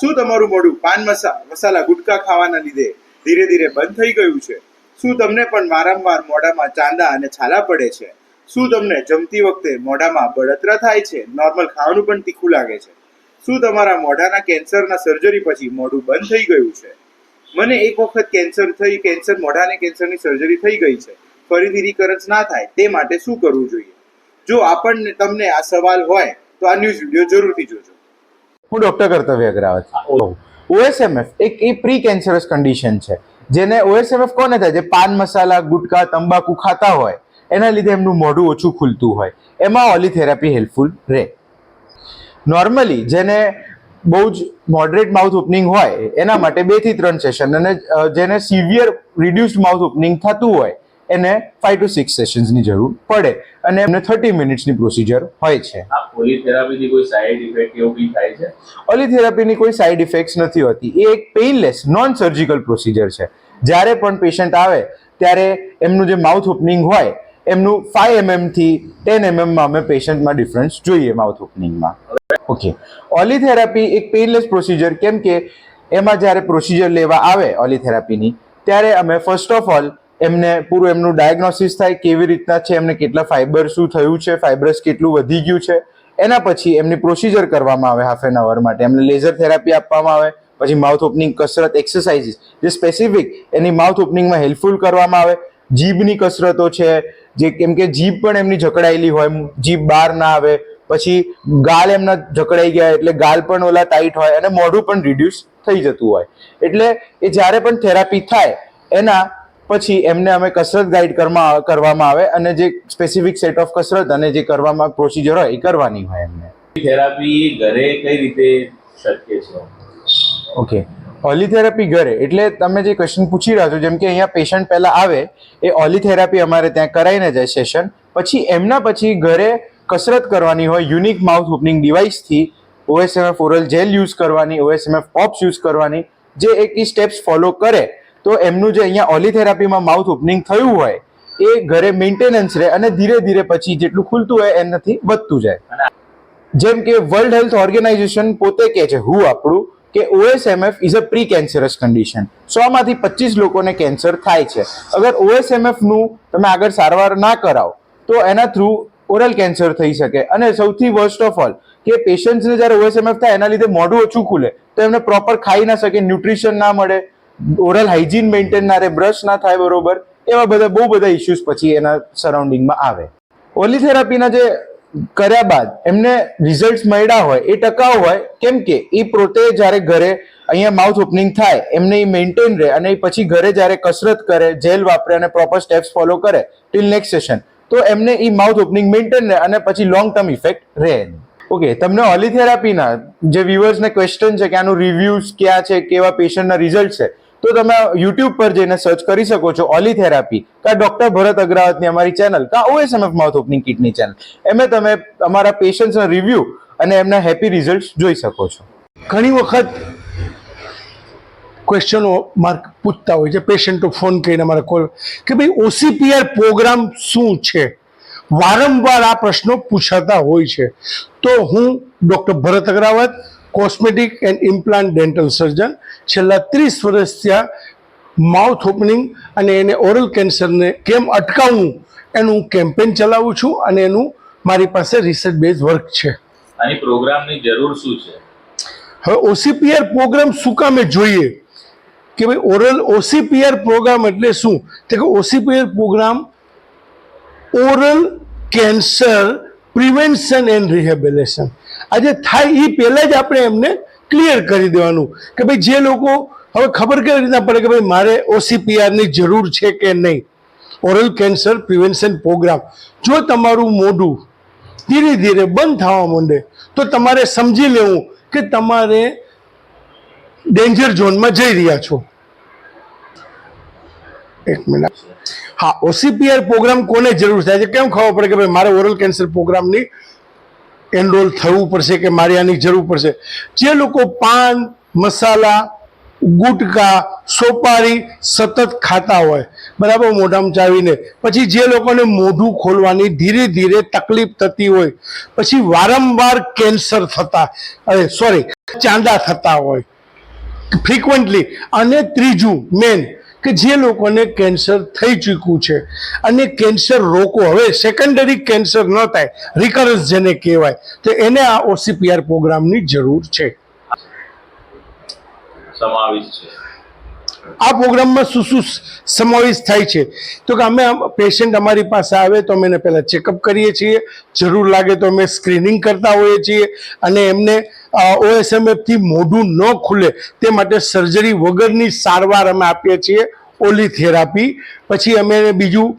શું તમારું મોઢું? પાન મસા, મસાલા ગુટકા ખાવાના લીધે ધીરે ધીરે બંધ થઈ ગયું છે. શું તમને પણ વારંવાર મોઢામાં ચાંદા અને છાલા પડે છે? શું તમને જમતી વખતે મોઢામાં બળતરા થાય છે? નોર્મલ ખાવાનું પણ તીખું લાગે છે. શું તમારા મોઢાના કેન્સરના સર્જરી પછી મોઢું બંધ થઈ ગયું છે? મને એક વખત કેન્સર થઈ, કેન્સર, મોઢાને કેન્સરની સર્જરી થઈ ગઈ છે. ફરીથી રિકરન્સ ના થાય, તે માટે શું કરવું જોઈએ? જો આપણને તમને આ સવાલ હોય, તો આ ન્યૂઝ વીડિયો જરૂરથી જોજો. હું ડોક્ટર કર્તવ્ય અગ્રાવત ઓએસએમએફ એક એ પ્રી કેન્સરસ કન્ડિશન છે. જેને ઓએસએમએફ કોને થાય? જે પાન મસાલા ગુટકા તંબાકુ ખાતા હોય એના લીધે એમનું મોઢું ઓછું ખુલતું હોય. એમાં ઓલી થેરાપી હેલ્પફુલ રહે. નોર્મલી જેને બહુ જ મોડરેટ માઉથ ઓપનિંગ હોય એના માટે બેથી ત્રણ સેશન અને જેને સિવિયર રિડ્યુસ્ડ માઉથ ઓપનિંગ થતું હોય એને ફાઈવ ટુ સિક્સ સેશન્સની જરૂર પડે અને એમને થર્ટી મિનિટ્સની પ્રોસિજર હોય છે. પોલીથેરાપીથી કોઈ સાઈડ ઇફેક્ટ એવું કંઈ થાય છે? ઓલી થેરાપીની કોઈ સાઇડ ઇફેક્ટ્સ નથી હોતી. એ એક પેઇનલેસ નોન સર્જિકલ પ્રોસિજર છે. જ્યારે પણ પેશન્ટ આવે ત્યારે એમનું જે માઉથ ઓપનિંગ હોય એમનું ફાઈવ એમએમથી ટેન એમએમમાં અમે પેશન્ટમાં ડિફરન્સ જોઈએ માઉથ ઓપનિંગમાં ઓકે ઓલી થેરાપી એક પેઇનલેસ પ્રોસિજર કેમ કે એમાં જ્યારે પ્રોસિજર લેવા આવે ઓલી થેરાપીની ત્યારે અમે ફર્સ્ટ ઓફ ઓલ એમને પૂરું એમનું ડાયગ્નોસિસ થાય, કેવી રીતના છે, એમને કેટલા ફાઇબર શું થયું છે ફાઇબ્રસ કેટલું વધી ગયું છે, એના પછી એમની પ્રોસિજર કરવામાં આવે હાફ એન અવર માટે. એમને લેઝર થેરાપી આપવામાં આવે, પછી માઉથ ઓપનિંગ કસરત એક્સરસાઇઝીસ જે સ્પેસિફિક એની માઉથ ઓપનિંગમાં હેલ્પફુલ કરવામાં આવે. જીભની કસરતો છે, જે કેમ કે જીભ પણ એમની જકડાયેલી હોય, જીભ બહાર ના આવે, પછી ગાલ એમના જકડાઈ ગયા એટલે ગાલ પણ ઓલા ટાઈટ હોય અને મોઢું પણ રિડ્યુસ થઈ જતું હોય. એટલે એ જ્યારે પણ થેરાપી થાય, એના પછી એમને અમે કસરત ગાઈડ કરવામાં કરવામાં આવે અને જે સ્પેસિફિક સેટ ઓફ કસરત અને જે કરવામાં પ્રોસિજર હોય એ કરવાની હોય એમને. થેરાપી ઘરે કઈ રીતે શક્ય છે? ઓકે ઓલીથેરાપી ઘરે. એટલે તમે જે ક્વેશ્ચન પૂછી રહ્યા છો જેમ કે અહીંયા પેશન્ટ પહેલા આવે એ ઓલીથેરાપી અમારે ત્યાં કરાવીને જાય સેશન પછી એમના પછી ઘરે કસરત કરવાની હોય યુનિક માઉથ ઓપનિંગ ડિવાઇસથી ઓએસએમએફ ઓરલ જેલ યુઝ કરવાની ઓએસએમએફ પોપ્સ યુઝ કરવાની જે એક સ્ટેપ્સ ફોલો કરે તો એમનું જે અહીંયા ઓલીથેરાપીમાં માઉથ ઓપનિંગ થયું હોય, એ ઘરે મેન્ટેનન્સ રહે અને ધીરે ધીરે પછી જેટલું ખુલતું હોય એનાથી વધતું જાય. જેમ કે વર્લ્ડ હેલ્થ ઓર્ગેનાઇઝેશન પોતે કહે છે, હું આપણું, કે OSMF is a precancerous condition સો માંથી પચીસ લોકોને કેન્સર થાય છે. અગર ઓએસએમએફનું તમે આગળ સારવાર ના કરાવો, તો એના થ્રુ ઓરલ કેન્સર થઈ શકે. અને સૌથી વર્સ્ટ ઓફ ઓલ કે પેશન્ટ્સને જ્યારે ઓએસએમએફ થાય, એના લીધે મોઢું ઓછું ખુલે, તો એમને પ્રોપર ખાઈ ના શકે ન્યુટ્રિશન ના મળે ઓરલ હાઇજીન મેન્ટેન ના રહે બ્રશ ના થાય બરોબર, એવા બધા બહુ બધા ઇશ્યુઝ પછી એના સરાઉન્ડિંગમાં આવે. ઓલી થેરાપીના જે કર્યા બાદ એમને રિઝલ્ટ મળ્યા હોય, એ ટકાઉ હોય, કેમ કે એ પોતે જ્યારે ઘરે અહીંયા માઉથ ઓપનિંગ થાય, એમને એ મેન્ટેન રહે અને પછી ઘરે જ્યારે કસરત કરે જેલ વાપરે અને પ્રોપર સ્ટેપ્સ ફોલો કરે ટિલ નેક્સ્ટ સેશન તો એમને એ માઉથ ઓપનિંગ મેન્ટેન રહે અને પછી લોંગ ટર્મ ઇફેક્ટ રહે ઓકે તમને ઓલી થેરાપીના જે વ્યુઅર્સને ક્વેશ્ચન છે કે આનું રિવ્યુઝ ક્યાં છે, કેવા પેશન્ટના રિઝલ્ટ છે તો તમે યુટ્યુબ પર જઈને સર્ચ કરી શકો છો ઓલી થેરાપી કા ડોક્ટર ભરત અગ્રાવતની અમારી ચેનલ કા ઓએસએમએફ માઉથ ઓપનિંગ કિટની ચેનલ એમાં તમે અમારા પેશન્ટ્સના રિવ્યુ અને એમના હેપી રિઝલ્ટ જોઈ શકો છો. ઘણી વખત ક્વેશ્ચનો માર્ક પૂછતા હોય છે પેશન્ટો ફોન કરીને અમારે કોલ કે ભાઈ ઓસીપીઆર પ્રોગ્રામ શું છે? વારંવાર આ પ્રશ્નો પૂછાતા હોય છે. તો હું doctor Bharat Agrawat cosmetic and implant dental surgeon છેલ્લા ત્રીસ વર્ષ ત્યાં માઉથ ઓપનિંગ અને એને ઓરલ કેન્સરને કેમ અટકાવવું એનું કેમ્પેન ચલાવું છું અને એનું મારી પાસે રિસર્ચ બેઝ વર્ક છે. આની પ્રોગ્રામની જરૂર શું છે? હવે ઓસીપીઆર પ્રોગ્રામ શું કામે જોઈએ? કે ભાઈ ઓરલ ઓસીપીઆર પ્રોગ્રામ એટલે શું? તો કે OCPR programme oral cancer prevention and rehabilitation આજે થાય એ પહેલાં જ આપણે એમને ક્લિયર કરી દેવાનું કે ભાઈ જે લોકો હવે ખબર કેવી રીતના પડે કે ભાઈ મારે ઓસીપીઆરની જરૂર છે કે નહીં? ઓરલ કેન્સર પ્રિવેન્શન પ્રોગ્રામ જો તમારું મોઢું ધીરે ધીરે બંધ થવા માંડે, તો તમારે સમજી લેવું કે તમારે ડેન્જર ઝોનમાં જઈ રહ્યા છો. એક મિનિટ હા ઓસીપીઆર પ્રોગ્રામ કોને જરૂર થાય છે? કેમ ખબર પડે કે ભાઈ મારે ઓરલ કેન્સર પ્રોગ્રામની એનરોલ થવું પડશે કે મારે આની જરૂર પડશે. જે લોકો પાન, મસાલા, ગુટકા, સોપારી સતત ખાતા હોય, બરાબર, મોઢામાં ચાવીને. પછી જે લોકોને મોઢું ખોલવાની ધીરે ધીરે તકલીફ થતી હોય, પછી વારંવાર કેન્સર થતા, અરે સોરી ચાંદા થતા હોય ફ્રિકવન્ટલી અને ત્રીજું મેન કે જે લોકોને કેન્સર થઈ ચૂક્યું છે. અને કેન્સર રોકો. હવે સેકન્ડરી કેન્સર ન થાય. રિકરન્સ જેને કહેવાય. તો એને આ ઓસીપીઆર પ્રોગ્રામની જરૂર છે. સમાવિષ્ટ છે. આ પ્રોગ્રામમાં શું શું સમાવેશ થાય છે? તો કે અમે પેશન્ટ અમારી પાસે આવે તો અમે એને પહેલાં ચેકઅપ કરીએ છીએ. જરૂર લાગે તો અમે સ્ક્રીનિંગ કરતા હોઈએ છીએ અને એમને ઓએસએમએફથી મોઢું ન ખુલે તે માટે સર્જરી વગરની સારવાર અમે આપીએ છીએ, ઓલી થેરાપી પછી અમે બીજું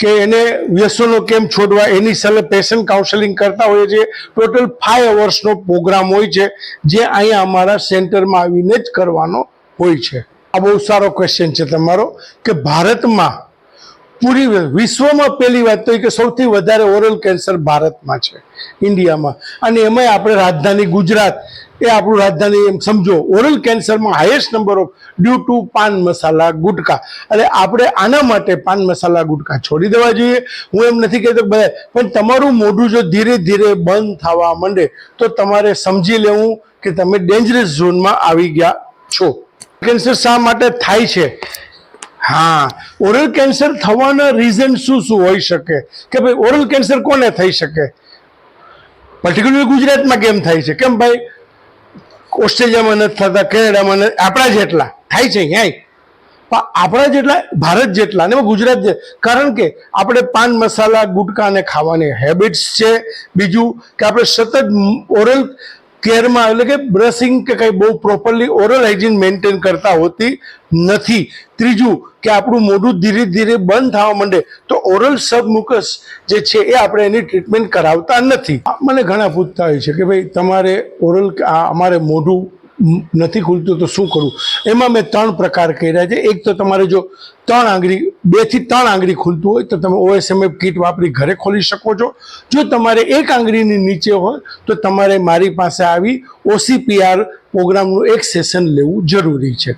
કે એને વ્યસનો કેમ છોડવા એની સલાહ પેશન્ટ કાઉન્સેલિંગ કરતા હોઈએ છીએ. ટોટલ ફાઈવ અવર્સનો પ્રોગ્રામ હોય છે, જે અહીંયા અમારા સેન્ટરમાં આવીને જ કરવાનો હોય છે. આ બહુ સારો ક્વેશ્ચન છે તમારો, કે ભારતમાં પૂરી વિશ્વમાં પહેલી વાત તો કે સૌથી વધારે ઓરલ કેન્સર ભારતમાં છે, ઇન્ડિયામાં. અને એમાંય આપણે રાજધાની ગુજરાત, એ આપણું રાજધાની એમ સમજો oral કેન્સરમાં highest number of due to pan masala gutka. એટલે આપણે આના માટે પાન મસાલા ગુટકા છોડી દેવા જોઈએ. હું એમ નથી કહેતો બધા, પણ તમારું મોઢું જો ધીરે ધીરે બંધ થવા માંડે, તો તમારે સમજી લેવું કે તમે ડેન્જરસ ઝોનમાં આવી ગયા છો. કેન્સર શા માટે થાય છે? હા ઓરલ કેન્સર થવાના રીઝન શું શું હોઈ શકે? કે ભાઈ ઓરલ કેન્સર કોને થઈ શકે? પર્ટિક્યુલર ગુજરાતમાં કેમ થાય છે? કેમ ભાઈ? ઓસ્ટ્રેલિયામાં નથી થતા, કેનેડામાં નથી, આપણા જેટલા થાય છે ક્યાંય. પણ આપણા જેટલા, ભારત જેટલા એમાં ગુજરાત કારણ કે આપણે પાન મસાલા, ગુટકા અને ખાવાની હેબિટ્સ છે. બીજું કે આપણે સતત ઓરલ કેરમાં એટલે કે બ્રશિંગ કે કંઈ બહુ પ્રોપરલી ઓરલ હાઇજીન મેન્ટેન કરતા હોતી નથી. ત્રીજું કે આપણું મોઢું ધીરે ધીરે બંધ થવા માંડે તો ઓરલ સબમુકસ જે છે એ આપણે એની ટ્રીટમેન્ટ કરાવતા નથી. મને ઘણા પૂછતા હોય છે કે ભાઈ તમારે ઓરલ અમારે મોઢું નથી ખુલતું તો શું કરવું એમાં મેં ત્રણ પ્રકાર કર્યા છે. એક તો તમારે જો ત્રણ આંગળી, બેથી ત્રણ આંગળી ખુલતું હોય તો તમે ઓએસએમએફ કીટ વાપરી ઘરે ખોલી શકો છો. જો તમારે એક આંગળીની નીચે હોય તો તમારે મારી પાસે આવી ઓસીપીઆર પ્રોગ્રામનું એક સેશન લેવું જરૂરી છે.